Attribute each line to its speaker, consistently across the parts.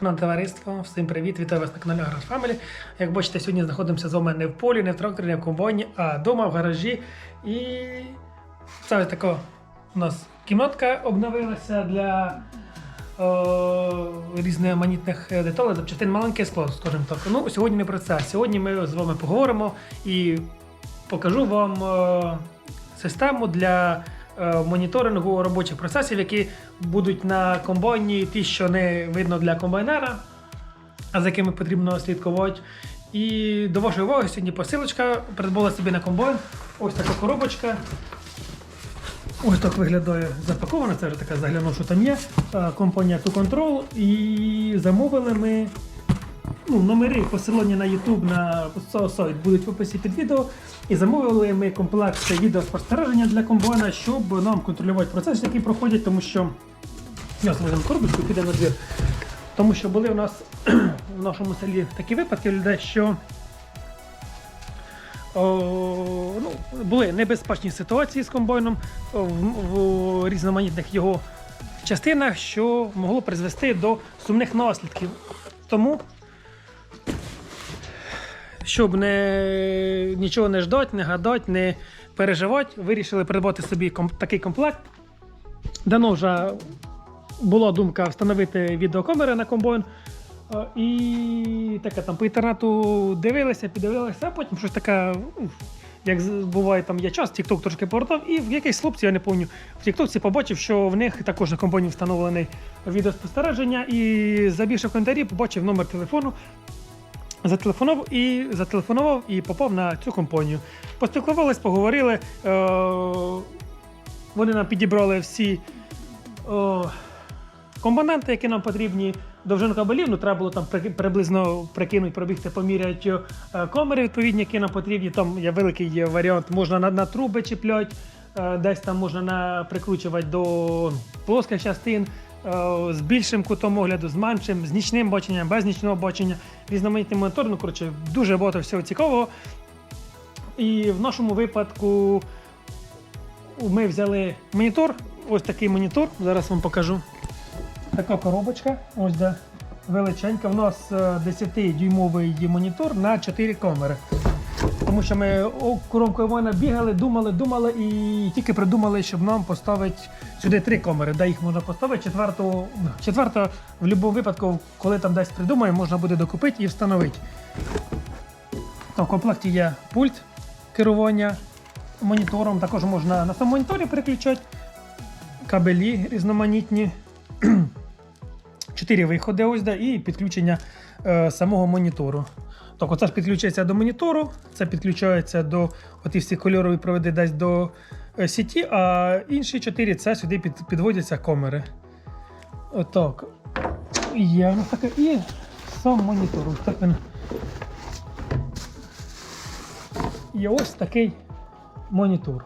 Speaker 1: Шановне товариство, всім привіт! Вітаю вас на каналі Family. Як бачите, сьогодні знаходимося з вами не в полі, не в тракторі, не в комбайні, а вдома в гаражі. І це така у нас кімнатка обновилася для о, різноманітних деталей, запчастин маленьке скло, скажімо так. Ну, сьогодні не про це. Сьогодні ми з вами поговоримо і покажу вам е, систему для моніторингу робочих процесів, які будуть на комбайні, ті, що не видно для комбайнера, а за якими потрібно слідкувати. І до вашої уваги сьогодні посилочка придбала собі на комбайн. Ось така коробочка. Ось так виглядає запакована, це вже така заглянув, що там є. Е, Компанія To Control. І замовили ми ну, номери посилання на YouTube на сайт будуть в описі під відео. І замовили ми комплект відеоспостереження для комбайна, щоб нам контролювати процес, який проходять, тому що я зложимо коробочку, піде на двір. Тому що були у нас в нашому селі такі випадки людей, що о, ну, були небезпечні ситуації з комбайном в, в різноманітних його частинах, що могло призвести до сумних наслідків. Тому щоб не, нічого не ждати, не гадати, не переживати, вирішили придбати собі ком- такий комплект. Давно вже була думка встановити відеокамери на комбайн. І таке там по інтернету дивилися, піддивилися, а потім щось таке, як буває, там є час, TikTok трошки повертав, і в якийсь хлопці, я не пам'ятаю, в TikTok побачив, що в них також на компанії встановлений відеоспостереження, і забігши в коментарі, побачив номер телефону, Зателефонував і зателефонував і попав на цю компанію. Поспілкувались, поговорили. Е, вони нам підібрали всі е, компоненти, які нам потрібні. Довжину кабелів, ну треба було там приблизно прикинути, пробігти, поміряти е, камери відповідні, які нам потрібні. Там є великий варіант, можна на, на труби чіпляти, е, десь там можна на, прикручувати до ну, плоских частин. Е, З більшим кутом огляду, з меншим, з нічним баченням, без нічного бачення, різноманітний монітор, ну коротше, дуже багато всього цікавого. І в нашому випадку ми взяли монітор, ось такий монітор, зараз вам покажу. Така коробочка, ось де величенька. У нас е, 10-дюймовий монітор на 4 камери. Тому що ми о, коробкою воїна бігали, думали, думали і тільки придумали, щоб нам поставити сюди три камери, де їх можна поставити. Четверту, четверта в будь-якому випадку, коли там десь придумаємо, можна буде докупити і встановити. То в комплекті є пульт керування монітором, також можна на самому моніторі переключати, кабелі різноманітні. Чотири виходи ось де, і підключення е, самого монітору. Так, оце ж підключається до монітору, це підключається до оті всі кольорові проводи десь до е, сіті, а інші чотири це сюди під, підводяться камери. Отак. Є у таке. І сам монітор. Ось так він. Є ось такий монітор.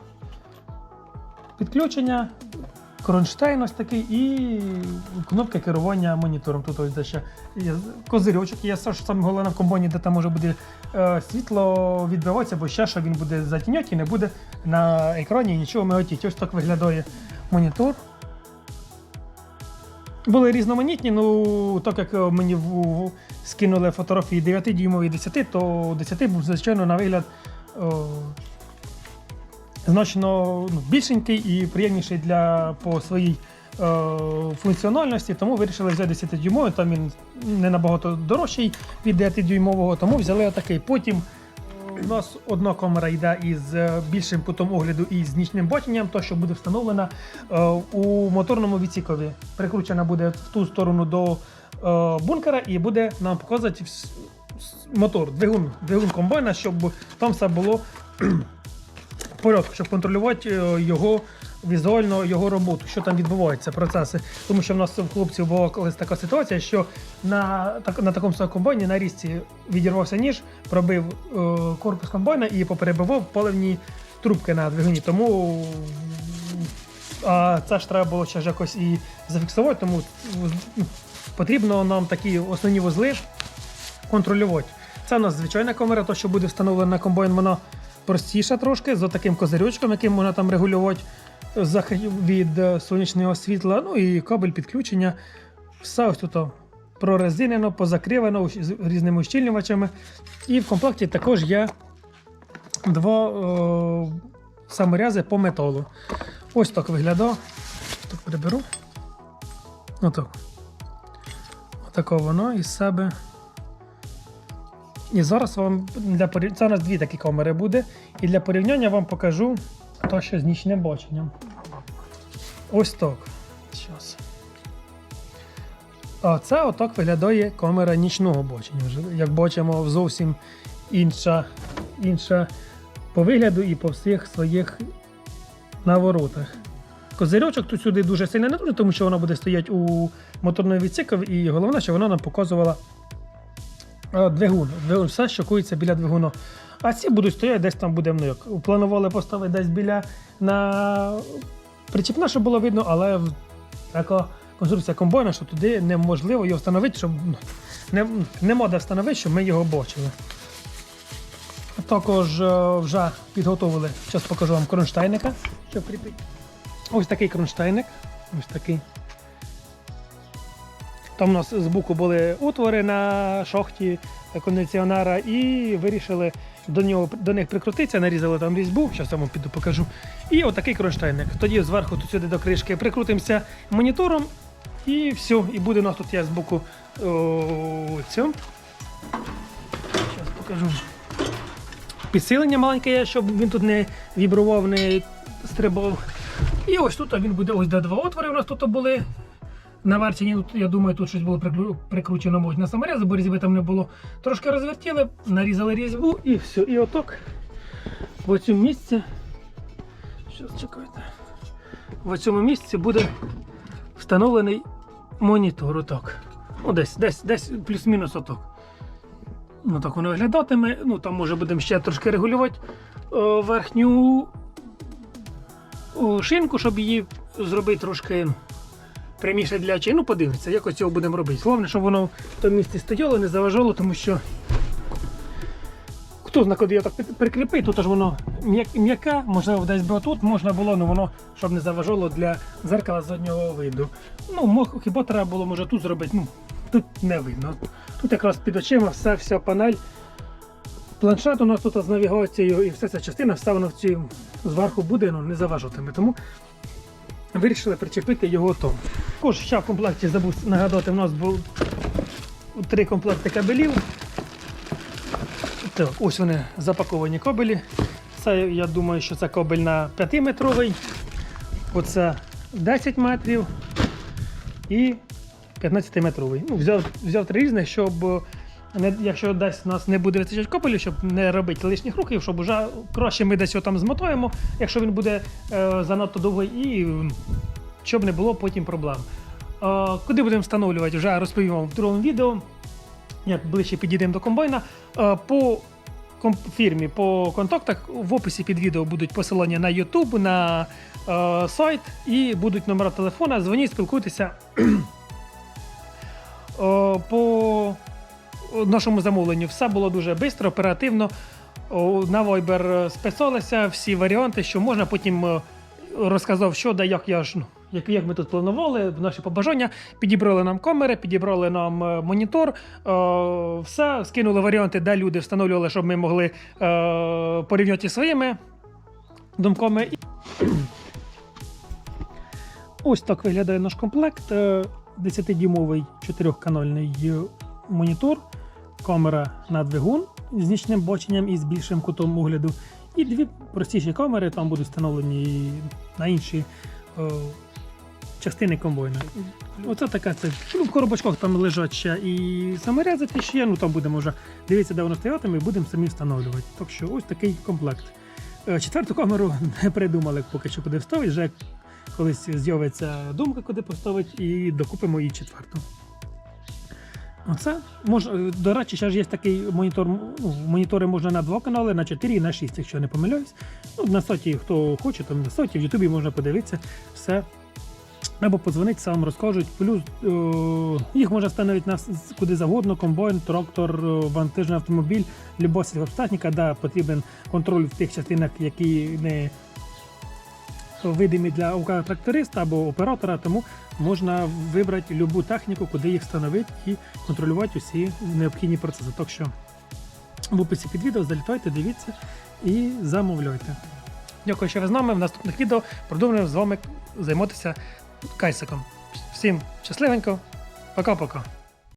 Speaker 1: Підключення, кронштейн ось такий і кнопка керування монітором. Тут ось де ще є козирьочок. Є саме головне в комбайні, де там може буде е, світло відбиватися, бо ще що він буде затіняти і не буде на екрані нічого миготіти. Ось так виглядає монітор. Були різноманітні, ну так як мені в, скинули фотографії 9 дюймові і 10, то 10 був, звичайно, на вигляд о, значно ну, більшенький і приємніший для по своїй е, функціональності, тому вирішили взяти 10 дюймовий, там він не набагато дорожчий від 9 дюймового, тому взяли отакий. Потім у нас одна камера йде із е, більшим кутом огляду і з нічним баченням, то що буде встановлена е, у моторному відсікові. Прикручена буде в ту сторону до бункера і буде нам показувати мотор, двигун, двигун комбайна, щоб там все було порядку, щоб контролювати е, його візуально його роботу, що там відбувається, процеси. Тому що в нас в хлопців була колись така ситуація, що на, так, на такому комбайні на різці відірвався ніж, пробив е, корпус комбайна і поперебивав паливні трубки на двигуні. Тому а це ж треба було ще ж якось і зафіксувати, тому ну, потрібно нам такі основні вузли контролювати. Це у нас звичайна камера, то що буде встановлена на комбайн, вона простіша трошки, з таким козирючком, яким можна там регулювати захист від е, сонячного світла, ну і кабель підключення. Все ось тут прорезинено, позакривано з різними ущільнювачами. І в комплекті також є два о, саморязи по металу. Ось так виглядає. Так приберу. Отак. Отако воно із себе. І зараз вам для порів... Це у нас дві такі камери буде. І для порівняння вам покажу то, що з нічним баченням. Ось так. Щас. А це отак виглядає камера нічного бачення. Як бачимо, зовсім інша, інша по вигляду і по всіх своїх наворотах. Козирьочок тут сюди дуже сильно не дуже, тому що вона буде стояти у моторної відсіку, і головне, що вона нам показувала двигун. Двигун, все, що коїться біля двигуну. А ці будуть стояти десь там буде ну, як Планували поставити десь біля на причіпна, щоб було видно, але така конструкція комбайна, що туди неможливо його встановити, щоб ну, не, не можна встановити, щоб ми його бачили. Також е, вже підготовили, зараз покажу вам кронштейника. Ось такий кронштейник. Ось такий. Там у нас збоку були отвори на шахті кондиціонера і вирішили до, нього, до них прикрутитися, нарізали там різьбу, зараз я вам піду покажу. І отакий кронштейник. Тоді зверху тут сюди до кришки прикрутимося монітором і все. І буде у нас тут я збоку о, цю. Зараз покажу. Підсилення маленьке є, щоб він тут не вібрував, не стрибав. І ось тут він буде ось де два отвори у нас тут були. На верчині, тут, я думаю, тут щось було прикручено мабуть, на саморези, бо різьби там не було. Трошки розвертіли, нарізали різьбу і все. І отак в цьому місці. Щас чекайте. В цьому місці буде встановлений монітор. Отак. Ну, десь, десь, десь плюс-мінус отак. Ну так воно виглядатиме. Ну там може будемо ще трошки регулювати о, верхню о, шинку, щоб її зробити трошки пряміше для очей. Ну, подивиться, як ось цього будемо робити. Головне, щоб воно в тому місці стояло, не заважало, тому що хто знає, куди його так прикріпити, тут ж воно м'як- м'яке, можливо, десь би тут можна було, але воно щоб не заважало для зеркала заднього виду. Ну, мог, хіба треба було, може, тут зробити. Ну, тут не видно. Тут якраз під очима все, вся панель. Планшет у нас тут з навігацією і вся ця частина вставлена в цю зверху буде, ну не заважатиме. Тому вирішили причепити його то. Також ще в комплекті забув нагадати, у нас був три комплекти кабелів. Так, ось вони запаковані кабелі. Це, я думаю, що це кабель на 5-метровий. Оце 10 метрів і 15-метровий. Ну, взяв, взяв три різних, щоб не, якщо десь у нас не буде вистачати кабелів, щоб не робити лишніх рухів, щоб вже краще ми десь його там змотаємо, якщо він буде е, занадто довгий, і щоб не було потім проблем. Е, куди будемо встановлювати, вже розповім вам в другому відео. Як ближче підійдемо до комбайна. Е, по фірмі, по контактах в описі під відео будуть посилання на YouTube, на е, сайт і будуть номера телефона. Дзвоніть, спілкуйтеся. О, нашому замовленню все було дуже швидко, оперативно. На Viber списалися всі варіанти, що можна. Потім е, розказав, що да, як я ж. Ну, як, як ми тут планували, наші побажання, підібрали нам камери, підібрали нам е, монітор, е, все, скинули варіанти, де люди встановлювали, щоб ми могли е, порівняти своїми думками. Ось так виглядає наш комплект. Е, 10-дюймовий 4-канальний монітор, камера на двигун з нічним баченням і з більшим кутом огляду. І дві простіші камери там будуть встановлені на інші е, частини комбойна. Оце така це. Ну, в коробочках там лежать ще і саморези ще, ну там будемо вже дивитися, де воно стоятиме, і будемо самі встановлювати. Так що ось такий комплект. Е, Четверту камеру не придумали поки що куди вставити, вже колись з'явиться думка, куди поставити, і докупимо її четверту. Оце можна, до речі, ще ж є такий монітор. Ну, монітори можна на два канали, на 4 і на 6, якщо не помиляюсь. Ну, на сайті, хто хоче, там на сайті, в Ютубі можна подивитися все. Або подзвонити, сам розкажуть. Плюс е, їх можна встановити на куди завгодно: комбайн, трактор, е, вантажний автомобіль, люба сільгосптехніка, де потрібен контроль в тих частинах, які не видимі для тракториста або оператора, тому можна вибрати любу техніку, куди їх встановити і контролювати усі необхідні процеси. Так що в описі під відео залітайте, дивіться і замовляйте. Дякую, що ви з нами. В наступних відео продовжуємо з вами займатися кайсиком. Всім щасливенько, пока-пока.